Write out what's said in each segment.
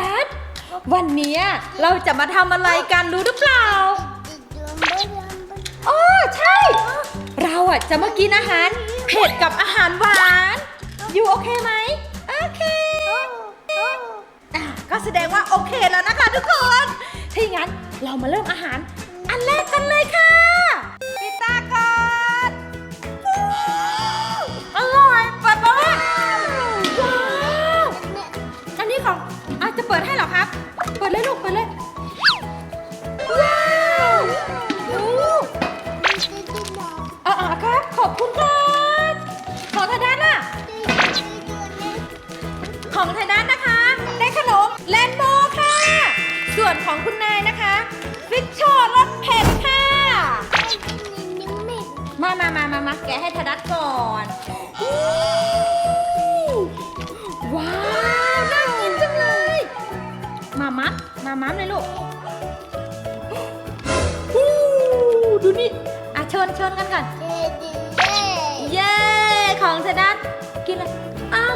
ดัดวันนี้เราจะมาทำอะไรกันรู้หรือเปล่าอ๋อใช่ เราอะจะมากินอาหารเผ็ดกับอาหารหวานอยู่โอเคไหมโอเคอะก็แสดงว่าโอเคแล้วนะคะทุกคนถ้าอย่างนั้นเรามาเริ่มอาหารอันแรกกันเลยค่ะ ปิดให้เหรอครับ เปิดเลยลูก เปิดเลย ว้าวโอ้อ่าครับ ขอบคุณครับของไทยด้านล่ะ ของไทยด้านนะคะ ได้ขนมแลนโบค่ะ ส่วนของคุณนายนะคะฟิชโชรสเผ็ดค่ะ มามามามามาแกะให้ทดัดก่อน มามัดเลยลูกอู้ดูนี่อะเชิญเชิญกันก่อนเย้ของเซดันกินเลยอ้าว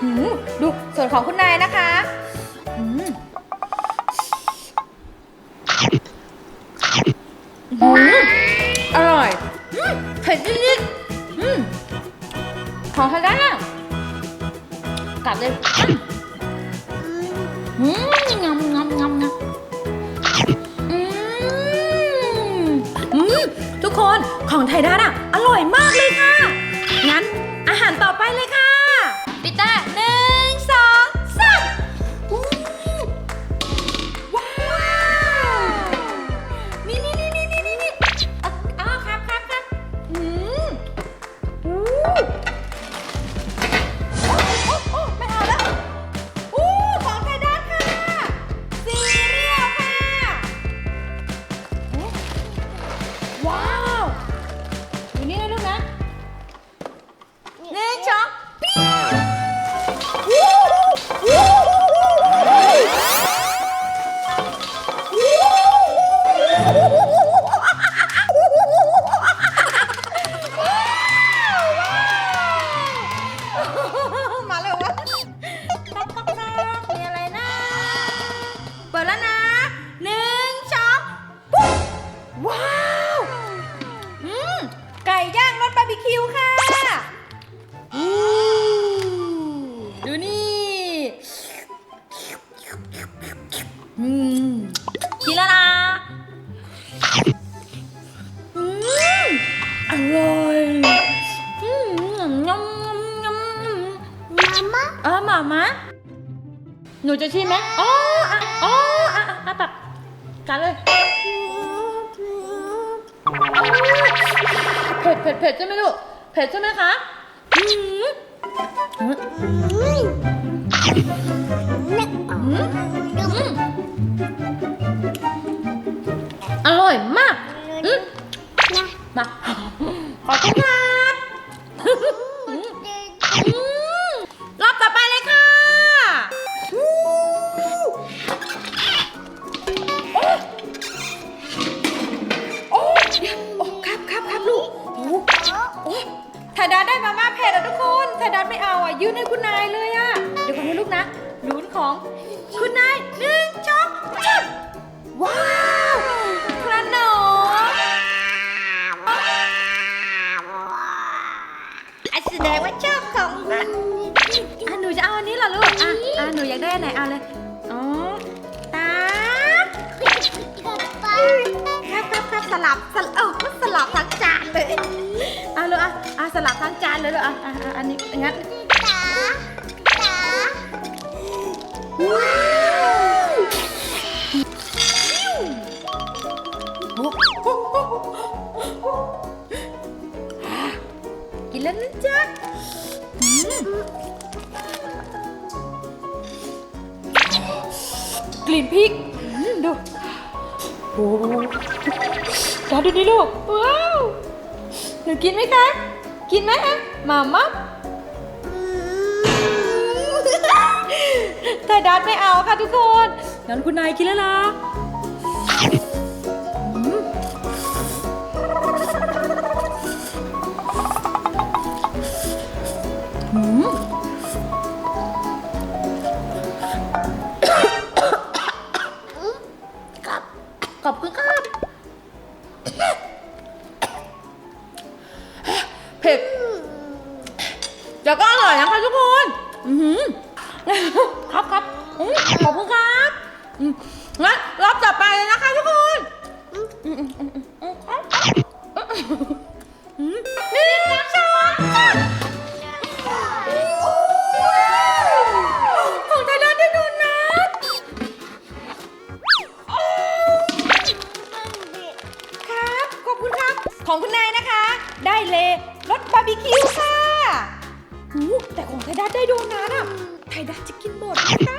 หืมดูส่วนของคุณนายนะคะหืมหืมอร่อยอืมเผ็ดนิดๆอืมของเซดันอะกัดเลย อืมงำงำงำนะอืมอืมทุกคนของไทยด้านอะ อร่อยมากเลยค่ะ งั้นอาหารต่อไปเลยค่ะ เออหมามาหนูจะชิมไหมอ๋ออะอ๋ออะอะอะแบบกันเลย เผ็ดเผ็ดเผ็ดใช่ไหมลูก เผ็ดใช่ไหมคะอืมอืมอืมอืมอร่อยมากอืมมาขอบคุณครับ ไทยดาได้มาม่าเผ็ดอะทุกคนไทยดาไม่เอาอะยื่นให้คุณนายเลยอะ เดี๋ยวก่อนนะลูกนะลุ้นของคุณนายหนึ่งสองจุดว้าวขนมอะแสดงว่าชอบของมันอะหนูจะเอาอันนี้เหรอลูก อะอะหนูอยากได้อันไหนเอาเลย สลับสลับเออสลับทั้งจานเลยเอาเลยอะอะสลับทั้งจานเลยเลยอะอะอะอันนี้งั้นว้าวโอ้โอะกินแล้วนะจ๊ะกลิ่นพริกดูโอ้ จอดูดิลูก ว้าว หนูกินไหมคะ กินไหมคะมามาแต่ดัดไม่เอาค่ะทุกคน งั้นคุณนายกินแล้วนะ นี่นะคะของทาด้านได้โดนัทครับ ขอบคุณครับ ของคุณนายนะคะ ได้เลยรถบาร์บีคิวค่ะหูแต่ของไทดัตได้โดนนัทอะไทดัตจะกินหมดนะคะ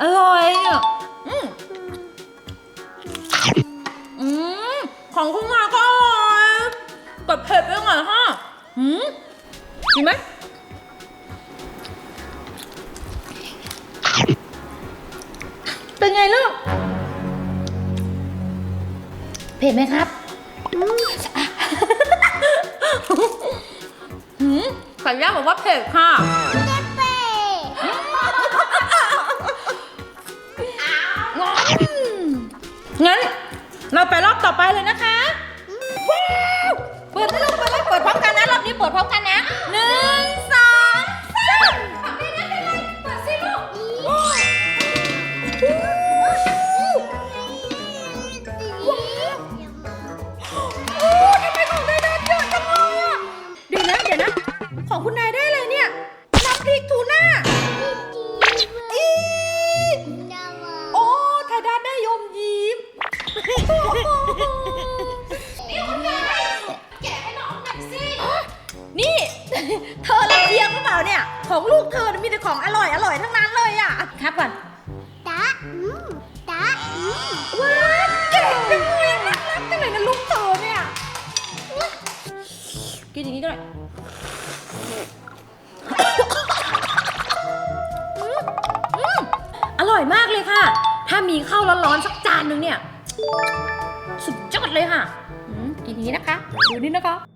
อืมอร่อยอะอืมอืมของคุณมาก็อร่อยแต่เผ็ดไปหน่อยค่ะอืมกินไหมเป็นไงลูก เผ็ดไหมครับหืมไก่ย่างบอกว่าเผ็ดค่ะ งั้นเราไปรอบต่อไปเลยนะคะ กินอย่างนี้ก็ได้อืมอืมอร่อยมากเลยค่ะ ถ้ามีข้าวร้อนๆสักจานหนึ่งเนี่ย สุดยอดเลยค่ะอืมกินอย่างนี้นะคะ ดูนี่นะคะ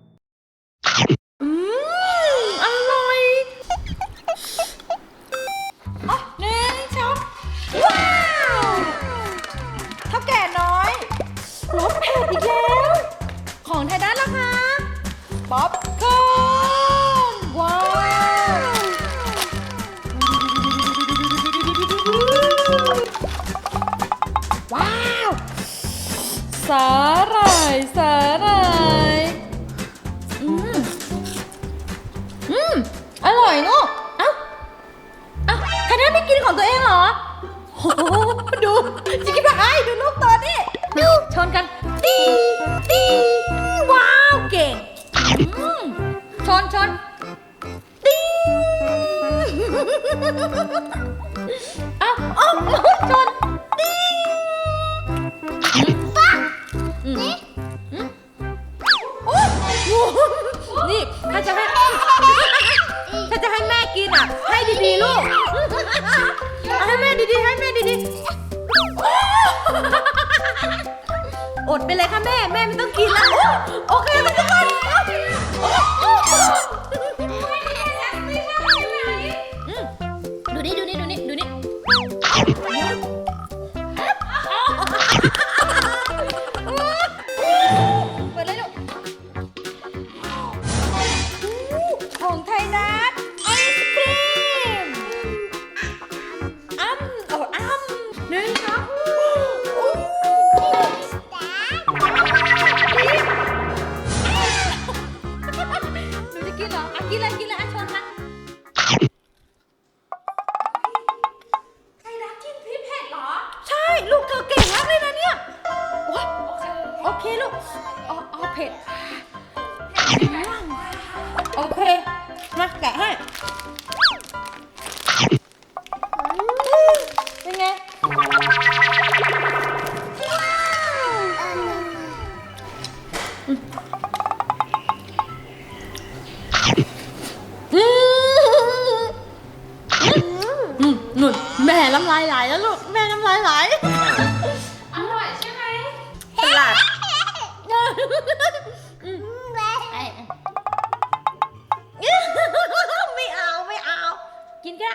สาหร่ายสาหร่ายอืมอืมอร่อยเนอะเอ้าเอ้าใครได้ไม่กินของตัวเองเหรอโอ้โหดูจิกกี้พายดูลูกตัวนี่ดูชนกันตีตีว้าวเก่งอืมชนชนตี นจะให้ถ้าจะให้แม่กินอะ ให้ดีๆลูกเอาให้แม่ดีๆให้แม่ดีๆอดไปเลยค่ะแม่ แม่ไม่ต้องกินแล้วโอเคทุกคน แม่น้ำลายไหลแล้วลูกแม่น้ำลายไหลอร่อยใช่ไหมตลาดไม่เอาไม่เอา กินแค่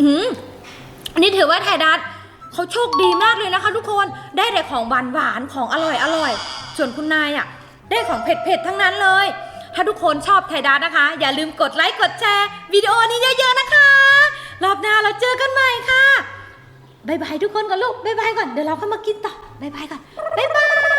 อืมนี่ถือว่าไทยดัตเขาโชคดีมากเลยนะคะ ทุกคนได้แต่ของหวานหวานๆของอร่อยอร่อย ส่วนคุณนายอะ ได้ของเผ็ดเผ็ดๆทั้งนั้นเลย ถ้าทุกคนชอบไทยดานะคะ อย่าลืมกดไลค์กดแชร์วิดีโอนี้เยอะๆนะคะ รอบหน้าเราเจอกันใหม่ค่ะบายบายทุกคนก่อนลูกบายบายก่อนเดี๋ยวเราเข้ามากินต่อบายบายก่อนบายบาย